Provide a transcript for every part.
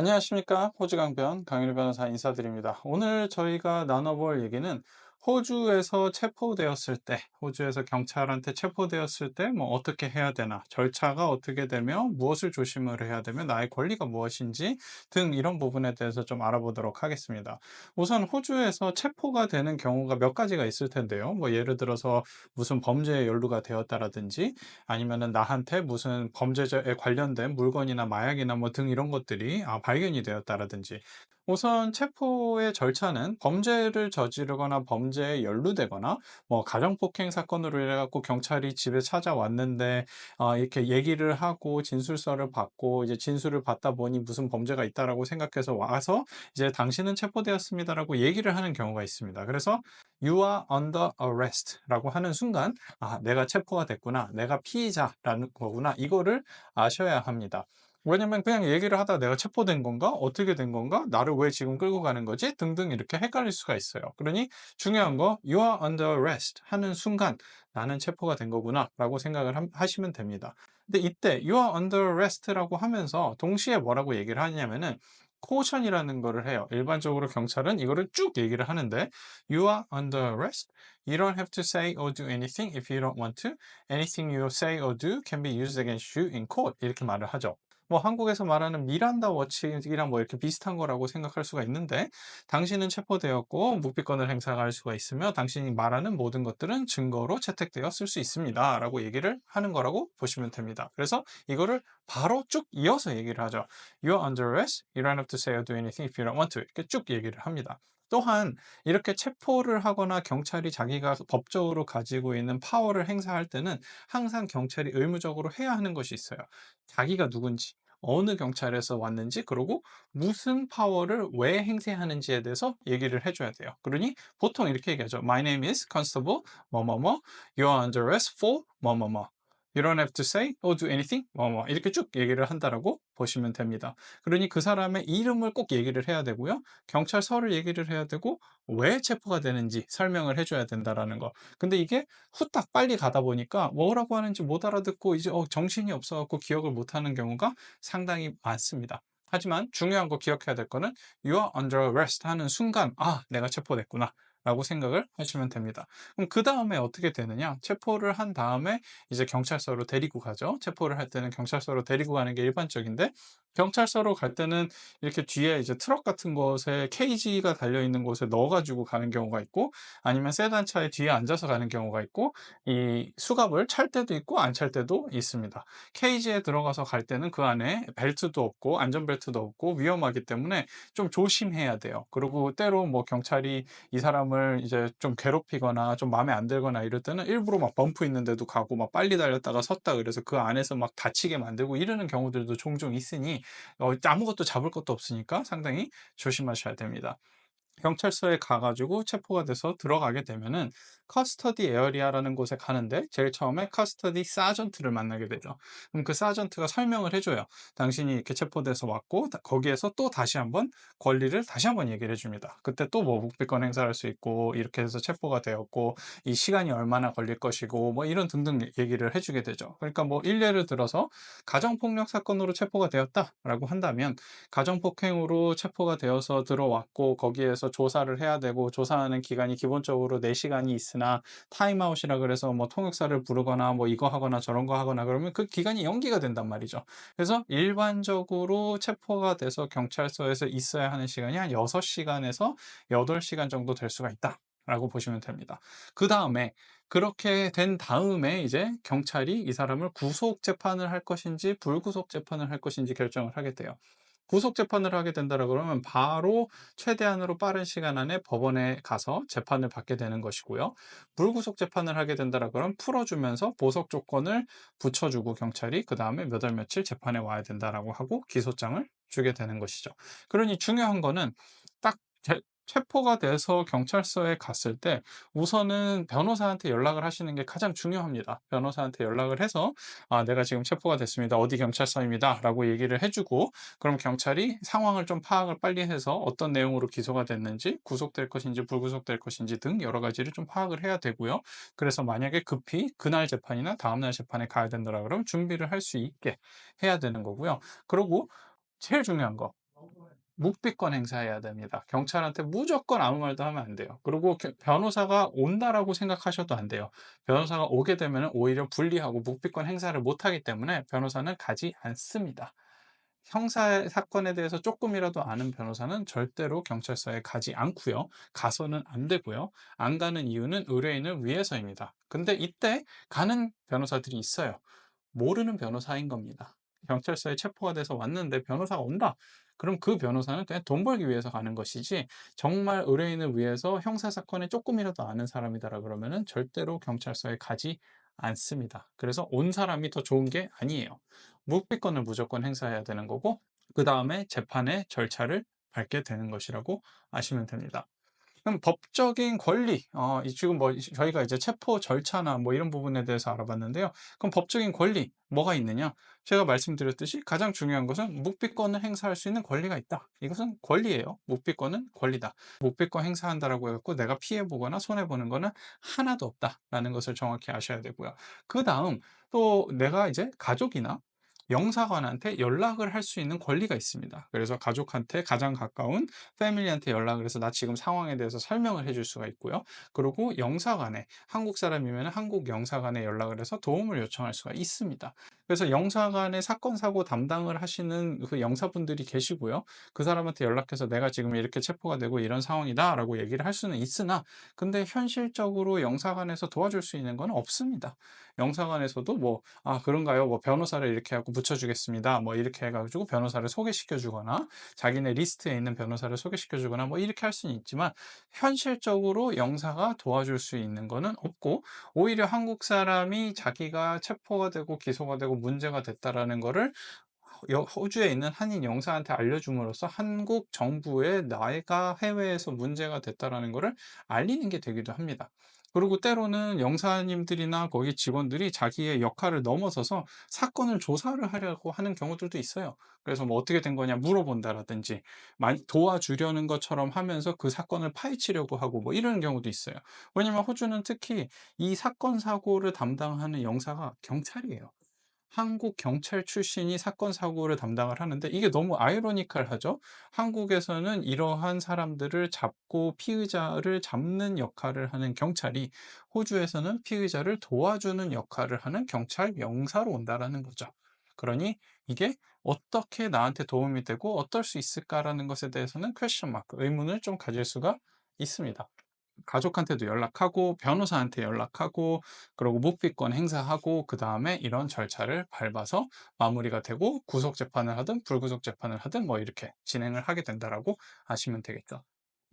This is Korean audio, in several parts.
안녕하십니까. 호주강변 강윤 변호사 인사드립니다. 오늘 저희가 나눠볼 얘기는 호주에서 체포되었을 때, 호주에서 경찰한테 체포되었을 때 뭐 어떻게 해야 되나, 절차가 어떻게 되며 무엇을 조심을 해야 되며 나의 권리가 무엇인지 등 이런 부분에 대해서 좀 알아보도록 하겠습니다. 우선 호주에서 체포가 되는 경우가 몇 가지가 있을 텐데요. 뭐 예를 들어서 무슨 범죄에 연루가 되었다라든지 아니면은 나한테 무슨 범죄에 관련된 물건이나 마약이나 뭐 등 이런 것들이 아, 발견이 되었다라든지 우선 체포의 절차는 범죄를 저지르거나 범죄에 연루되거나 뭐 가정폭행 사건으로 인해 갖고 경찰이 집에 찾아왔는데 어, 이렇게 얘기를 하고 진술서를 받고 이제 진술을 받다 보니 무슨 범죄가 있다라고 생각해서 와서 이제 당신은 체포되었습니다라고 얘기를 하는 경우가 있습니다. 그래서 You are under arrest라고 하는 순간 아 내가 체포가 됐구나 내가 피의자라는 거구나 이거를 아셔야 합니다. 왜냐면 그냥 얘기를 하다 내가 체포된 건가? 어떻게 된 건가? 나를 왜 지금 끌고 가는 거지? 등등 이렇게 헷갈릴 수가 있어요. 그러니 중요한 거 you are under arrest 하는 순간 나는 체포가 된 거구나 라고 생각을 하, 시면 됩니다. 근데 이때 you are under arrest라고 하면서 동시에 뭐라고 얘기를 하냐면은 caution이라는 거를 해요. 일반적으로 경찰은 이거를 쭉 얘기를 하는데 you are under arrest. You don't have to say or do anything if you don't want to. Anything you say or do can be used against you in court. 이렇게 말을 하죠. 뭐 한국에서 말하는 미란다 워치랑 뭐 이렇게 비슷한 거라고 생각할 수가 있는데 당신은 체포되었고 묵비권을 행사할 수가 있으며 당신이 말하는 모든 것들은 증거로 채택되어 쓸 수 있습니다 라고 얘기를 하는 거라고 보시면 됩니다. 그래서 이거를 바로 쭉 이어서 얘기를 하죠. You're under arrest, you don't have to say or do anything if you don't want to. 이렇게 쭉 얘기를 합니다 또한 이렇게 체포를 하거나 경찰이 자기가 법적으로 가지고 있는 파워를 행사할 때는 항상 경찰이 의무적으로 해야 하는 것이 있어요. 자기가 누군지, 어느 경찰에서 왔는지, 그리고 무슨 파워를 왜 행사하는지에 대해서 얘기를 해줘야 돼요. 그러니 보통 이렇게 얘기하죠. My name is Constable 뭐뭐뭐, You are under arrest for 뭐뭐뭐. You don't have to say or do anything. 뭐, 뭐, 이렇게 쭉 얘기를 한다라고 보시면 됩니다. 그러니 그 사람의 이름을 꼭 얘기를 해야 되고요. 경찰서를 얘기를 해야 되고, 왜 체포가 되는지 설명을 해줘야 된다라는 거. 근데 이게 후딱 빨리 가다 보니까 뭐라고 하는지 못 알아듣고 이제 어, 정신이 없어갖고 기억을 못 하는 경우가 상당히 많습니다. 하지만 중요한 거 기억해야 될 거는 You are under arrest 하는 순간, 아, 내가 체포됐구나. 라고 생각을 하시면 됩니다. 그럼 그 다음에 어떻게 되느냐? 체포를 한 다음에 이제 경찰서로 데리고 가죠. 체포를 할 때는 경찰서로 데리고 가는 게 일반적인데 경찰서로 갈 때는 이렇게 뒤에 이제 트럭 같은 것에 케이지가 달려 있는 곳에 넣어가지고 가는 경우가 있고 아니면 세단 차에 뒤에 앉아서 가는 경우가 있고 이 수갑을 찰 때도 있고 안 찰 때도 있습니다. 케이지에 들어가서 갈 때는 그 안에 벨트도 없고 안전벨트도 없고 위험하기 때문에 좀 조심해야 돼요. 그리고 때로 뭐 경찰이 이 사람을 이제 좀 괴롭히거나 좀 마음에 안 들거나 이럴 때는 일부러 막 범프 있는데도 가고 막 빨리 달렸다가 섰다 그래서 그 안에서 막 다치게 만들고 이러는 경우들도 종종 있으니 어, 아무것도 잡을 것도 없으니까 상당히 조심하셔야 됩니다. 경찰서에 가가지고 체포가 돼서 들어가게 되면은 커스터디 에어리아라는 곳에 가는데 제일 처음에 커스터디 사전트를 만나게 되죠. 그럼 그 사전트가 설명을 해줘요. 당신이 이렇게 체포돼서 왔고 거기에서 또 다시 한번 권리를 다시 한번 얘기를 해줍니다. 그때 또 뭐 묵비권 행사할 수 있고 이렇게 해서 체포가 되었고 이 시간이 얼마나 걸릴 것이고 뭐 이런 등등 얘기를 해주게 되죠. 그러니까 뭐 일례를 들어서 가정폭력 사건으로 체포가 되었다라고 한다면 가정폭행으로 체포가 되어서 들어왔고 거기에서 조사를 해야 되고 조사하는 기간이 기본적으로 4시간이 있으나 타임아웃이라 그래서 뭐 통역사를 부르거나 뭐 이거 하거나 저런 거 하거나 그러면 그 기간이 연기가 된단 말이죠. 그래서 일반적으로 체포가 돼서 경찰서에서 있어야 하는 시간이 한 6시간에서 8시간 정도 될 수가 있다. 라고 보시면 됩니다. 그 다음에 그렇게 된 다음에 이제 경찰이 이 사람을 구속 재판을 할 것인지 불구속 재판을 할 것인지 결정을 하게 돼요. 구속 재판을 하게 된다 그러면 바로 최대한으로 빠른 시간 안에 법원에 가서 재판을 받게 되는 것이고요. 불구속 재판을 하게 된다 그러면 풀어주면서 보석 조건을 붙여주고 경찰이 그 다음에 몇 월 며칠 재판에 와야 된다라고 하고 기소장을 주게 되는 것이죠. 그러니 중요한 거는 딱 체포가 돼서 경찰서에 갔을 때 우선은 변호사한테 연락을 하시는 게 가장 중요합니다. 변호사한테 연락을 해서 아, 내가 지금 체포가 됐습니다. 어디 경찰서입니다. 라고 얘기를 해주고 그럼 경찰이 상황을 좀 파악을 빨리 해서 어떤 내용으로 기소가 됐는지 구속될 것인지 불구속될 것인지 등 여러 가지를 좀 파악을 해야 되고요. 그래서 만약에 급히 그날 재판이나 다음날 재판에 가야 된다라 그러면 준비를 할 수 있게 해야 되는 거고요. 그리고 제일 중요한 거 묵비권 행사해야 됩니다. 경찰한테 무조건 아무 말도 하면 안 돼요. 그리고 겨- 변호사가 온다라고 생각하셔도 안 돼요. 변호사가 오게 되면 오히려 불리하고 묵비권 행사를 못 하기 때문에 변호사는 가지 않습니다. 형사 사건에 대해서 조금이라도 아는 변호사는 절대로 경찰서에 가지 않고요. 가서는 안 되고요. 안 가는 이유는 의뢰인을 위해서입니다. 근데 이때 가는 변호사들이 있어요. 모르는 변호사인 겁니다. 경찰서에 체포가 돼서 왔는데 변호사가 온다. 그럼 그 변호사는 그냥 돈 벌기 위해서 가는 것이지 정말 의뢰인을 위해서 형사 사건에 조금이라도 아는 사람이다라 그러면은 절대로 경찰서에 가지 않습니다. 그래서 온 사람이 더 좋은 게 아니에요. 묵비권을 무조건 행사해야 되는 거고 그 다음에 재판의 절차를 밟게 되는 것이라고 아시면 됩니다. 그럼 법적인 권리, 어, 이 지금 뭐 저희가 이제 체포 절차나 뭐 이런 부분에 대해서 알아봤는데요. 그럼 법적인 권리 뭐가 있느냐? 제가 말씀드렸듯이 가장 중요한 것은 묵비권을 행사할 수 있는 권리가 있다. 이것은 권리예요. 묵비권은 권리다. 묵비권 행사한다라고 해갖고 내가 피해 보거나 손해 보는 거는 하나도 없다라는 것을 정확히 아셔야 되고요. 그 다음 또 내가 이제 가족이나 영사관한테 연락을 할 수 있는 권리가 있습니다. 그래서 가족한테 가장 가까운 패밀리한테 연락을 해서 나 지금 상황에 대해서 설명을 해줄 수가 있고요. 그리고 영사관에 한국 사람이면 한국 영사관에 연락을 해서 도움을 요청할 수가 있습니다. 그래서 영사관의 사건 사고 담당을 하시는 그 영사분들이 계시고요. 그 사람한테 연락해서 내가 지금 이렇게 체포가 되고 이런 상황이다라고 얘기를 할 수는 있으나 근데 현실적으로 영사관에서 도와줄 수 있는 건 없습니다. 영사관에서도 뭐 아 그런가요? 뭐 변호사를 이렇게 하고 붙여주겠습니다. 뭐 이렇게 해가지고 변호사를 소개시켜주거나 자기네 리스트에 있는 변호사를 소개시켜주거나 뭐 이렇게 할 수는 있지만 현실적으로 영사가 도와줄 수 있는 거는 없고 오히려 한국 사람이 자기가 체포가 되고 기소가 되고 문제가 됐다라는 거를 여- 호주에 있는 한인 영사한테 알려줌으로써 한국 정부에 나이가 해외에서 문제가 됐다라는 거를 알리는 게 되기도 합니다. 그리고 때로는 영사님들이나 거기 직원들이 자기의 역할을 넘어서서 사건을 조사를 하려고 하는 경우들도 있어요. 그래서 뭐 어떻게 된 거냐 물어본다라든지 도와주려는 것처럼 하면서 그 사건을 파헤치려고 하고 뭐 이런 경우도 있어요. 왜냐면 호주는 특히 이 사건 사고를 담당하는 영사가 경찰이에요. 한국 경찰 출신이 사건 사고를 담당을 하는데 이게 너무 아이러니컬하죠. 한국에서는 이러한 사람들을 잡고 피의자를 잡는 역할을 하는 경찰이 호주에서는 피의자를 도와주는 역할을 하는 경찰 영사로 온다라는 거죠. 그러니 이게 어떻게 나한테 도움이 되고 어떨 수 있을까라는 것에 대해서는 퀘스천 마크, 의문을 좀 가질 수가 있습니다. 가족한테도 연락하고 변호사한테 연락하고 그리고 묵비권 행사하고 그 다음에 이런 절차를 밟아서 마무리가 되고 구속 재판을 하든 불구속 재판을 하든 뭐 이렇게 진행을 하게 된다라고 아시면 되겠죠.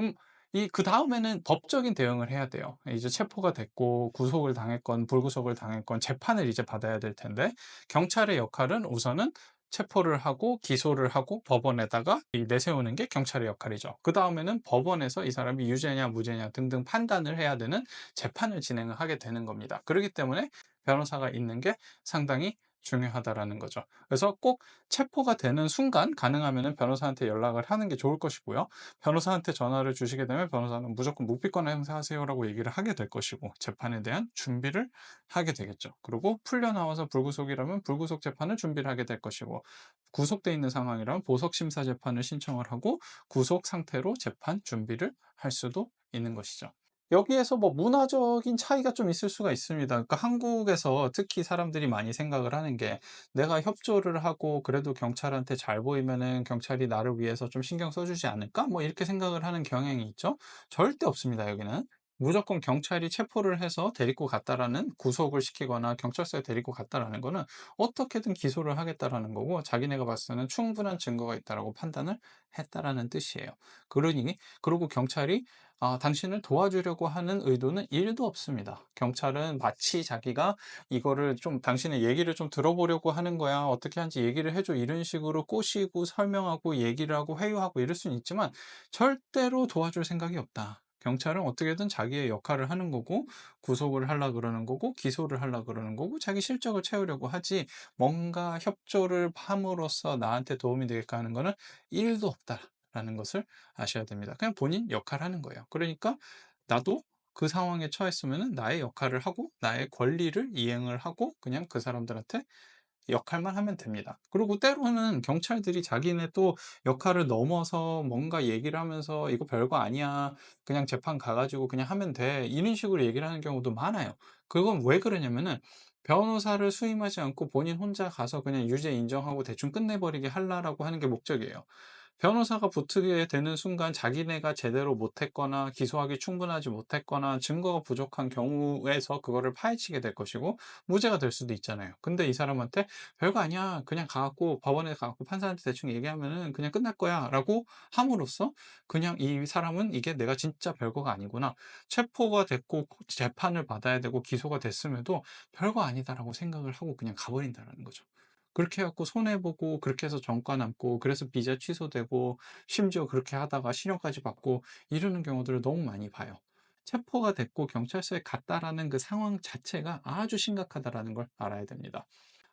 음, 이그 다음에는 법적인 대응을 해야 돼요. 이제 체포가 됐고 구속을 당했건 불구속을 당했건 재판을 이제 받아야 될 텐데 경찰의 역할은 우선은 체포를 하고 기소를 하고 법원에다가 이 내세우는 게 경찰의 역할이죠. 그 다음에는 법원에서 이 사람이 유죄냐 무죄냐 등등 판단을 해야 되는 재판을 진행을 하게 되는 겁니다. 그렇기 때문에 변호사가 있는 게 상당히 중요하다라는 거죠. 그래서 꼭 체포가 되는 순간 가능하면 변호사한테 연락을 하는 게 좋을 것이고요. 변호사한테 전화를 주시게 되면 변호사는 무조건 묵비권 행사하세요라고 얘기를 하게 될 것이고 재판에 대한 준비를 하게 되겠죠. 그리고 풀려 나와서 불구속이라면 불구속 재판을 준비를 하게 될 것이고 구속돼 있는 상황이라면 보석 심사 재판을 신청을 하고 구속 상태로 재판 준비를 할 수도 있는 것이죠. 여기에서 뭐 문화적인 차이가 좀 있을 수가 있습니다. 그러니까 한국에서 특히 사람들이 많이 생각을 하는 게 내가 협조를 하고 그래도 경찰한테 잘 보이면은 경찰이 나를 위해서 좀 신경 써주지 않을까? 뭐 이렇게 생각을 하는 경향이 있죠. 절대 없습니다, 여기는. 무조건 경찰이 체포를 해서 데리고 갔다라는 구속을 시키거나 경찰서에 데리고 갔다라는 거는 어떻게든 기소를 하겠다라는 거고 자기네가 봤을 때는 충분한 증거가 있다라고 판단을 했다라는 뜻이에요. 그러니 그리고 경찰이 아, 당신을 도와주려고 하는 의도는 1도 없습니다. 경찰은 마치 자기가 이거를 좀 당신의 얘기를 좀 들어보려고 하는 거야. 어떻게 하는지 얘기를 해줘. 이런 식으로 꼬시고 설명하고 얘기를 하고 회유하고 이럴 수는 있지만 절대로 도와줄 생각이 없다. 경찰은 어떻게든 자기의 역할을 하는 거고 구속을 하려 그러는 거고 기소를 하려 그러는 거고 자기 실적을 채우려고 하지 뭔가 협조를 함으로써 나한테 도움이 되겠까 하는 거는 1도 없다 라는 것을 아셔야 됩니다. 그냥 본인 역할 하는 거예요. 그러니까 나도 그 상황에 처했으면 나의 역할을 하고 나의 권리를 이행을 하고 그냥 그 사람들한테 역할만 하면 됩니다. 그리고 때로는 경찰들이 자기네 또 역할을 넘어서 뭔가 얘기를 하면서 "이거 별거 아니야. 그냥 재판 가 가지고 그냥 하면 돼." 이런 식으로 얘기를 하는 경우도 많아요. 그건 왜 그러냐면은 변호사를 수임하지 않고 본인 혼자 가서 그냥 유죄 인정하고 대충 끝내버리게 하려고 하는 게 목적이에요. 변호사가 붙게 되는 순간 자기네가 제대로 못했거나 기소하기 충분하지 못했거나 증거가 부족한 경우에서 그거를 파헤치게 될 것이고 무죄가 될 수도 있잖아요. 근데 이 사람한테 "별거 아니야. 그냥 가 갖고 법원에 가 갖고 판사한테 대충 얘기하면은 그냥 끝날 거야."라고 함으로써 그냥 이 사람은 '이게 내가 진짜 별거가 아니구나. 체포가 됐고 재판을 받아야 되고 기소가 됐음에도 별거 아니다.'라고 생각을 하고 그냥 가 버린다라는 거죠. 그렇게 해 갖고 손해 보고 그렇게 해서 전과 남고 그래서 비자 취소되고 심지어 그렇게 하다가 실형까지 받고 이러는 경우들을 너무 많이 봐요. 체포가 됐고 경찰서에 갔다라는 그 상황 자체가 아주 심각하다라는 걸 알아야 됩니다.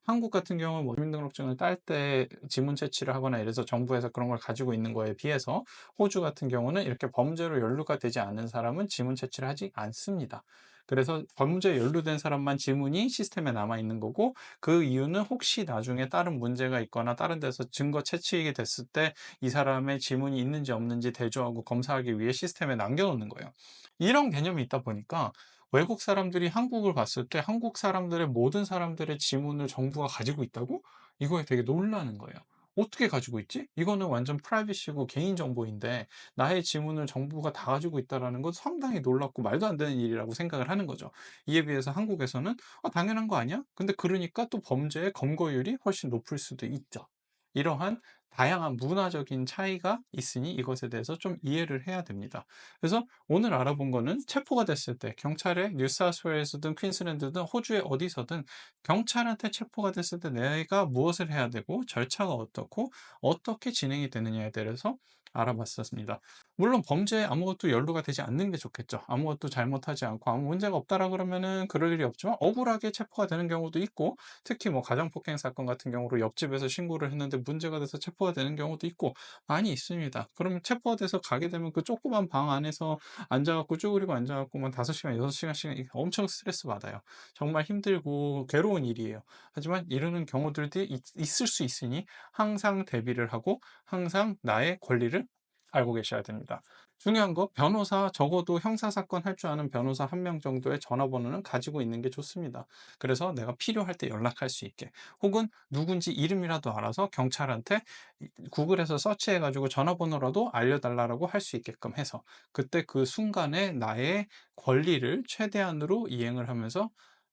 한국 같은 경우는 뭐 주민등록증을 딸 때 지문 채취를 하거나 이래서 정부에서 그런 걸 가지고 있는 거에 비해서 호주 같은 경우는 이렇게 범죄로 연루가 되지 않은 사람은 지문 채취를 하지 않습니다. 그래서 범죄에 연루된 사람만 지문이 시스템에 남아 있는 거고 그 이유는 혹시 나중에 다른 문제가 있거나 다른 데서 증거 채취가 됐을 때 이 사람의 지문이 있는지 없는지 대조하고 검사하기 위해 시스템에 남겨 놓는 거예요. 이런 개념이 있다 보니까 외국 사람들이 한국을 봤을 때 한국 사람들의 모든 사람들의 지문을 정부가 가지고 있다고? 이거에 되게 놀라는 거예요. ' 어떻게 가지고 있지? 이거는 완전 프라이버시고 개인 정보인데 나의 지문을 정부가 다 가지고 있다.'라는 건 상당히 놀랍고 말도 안 되는 일이라고 생각을 하는 거죠. 이에 비해서 한국에서는 '아 당연한 거 아니야?' 근데 그러니까 또 범죄의 검거율이 훨씬 높을 수도 있죠. 이러한 다양한 문화적인 차이가 있으니 이것에 대해서 좀 이해를 해야 됩니다. 그래서 오늘 알아본 거는 체포가 됐을 때 경찰에 뉴사우스웨일스든 퀸즐랜드든 호주의 어디서든 경찰한테 체포가 됐을 때 내가 무엇을 해야 되고 절차가 어떻고 어떻게 진행이 되느냐에 대해서 알아봤었습니다. 물론 범죄에 아무것도 연루가 되지 않는 게 좋겠죠. 아무것도 잘못하지 않고 아무 문제가 없다라 그러면은 그럴 일이 없지만 억울하게 체포가 되는 경우도 있고 특히 뭐 가정폭행 사건 같은 경우로 옆집에서 신고를 했는데 문제가 돼서 체포 가 되는 경우도 있고 많이 있습니다. 그럼 체포가 돼서 가게 되면 그 조그만 방 안에서 앉아 갖고 쭈그리고 앉아 갖고 만 5 시간, 6 시간씩 이게 엄청 스트레스 받아요. 정말 힘들고 괴로운 일이에요. 하지만 이러는 경우들도 있 있을 수 있으니 항상 대비를 하고 항상 나의 권리를 알고 계셔야 됩니다. 중요한 거 변호사 적어도 형사 사건 할 줄 아는 변호사 1명 정도의 전화번호는 가지고 있는 게 좋습니다. 그래서 내가 필요할 때 연락할 수 있게 혹은 누군지 이름이라도 알아서 경찰한테 이 구글에서 서치해 가지고 전화번호라도 알려 달라라고 할 수 있게끔 해서 그때 그 순간에 나의 권리를 최대한으로 이행을 하면서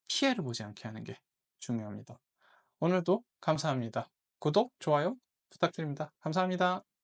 피해를 보지 않게 하는 게 중요합니다. 오늘도 감사합니다. 구독, 좋아요 부탁드립니다. 감사합니다.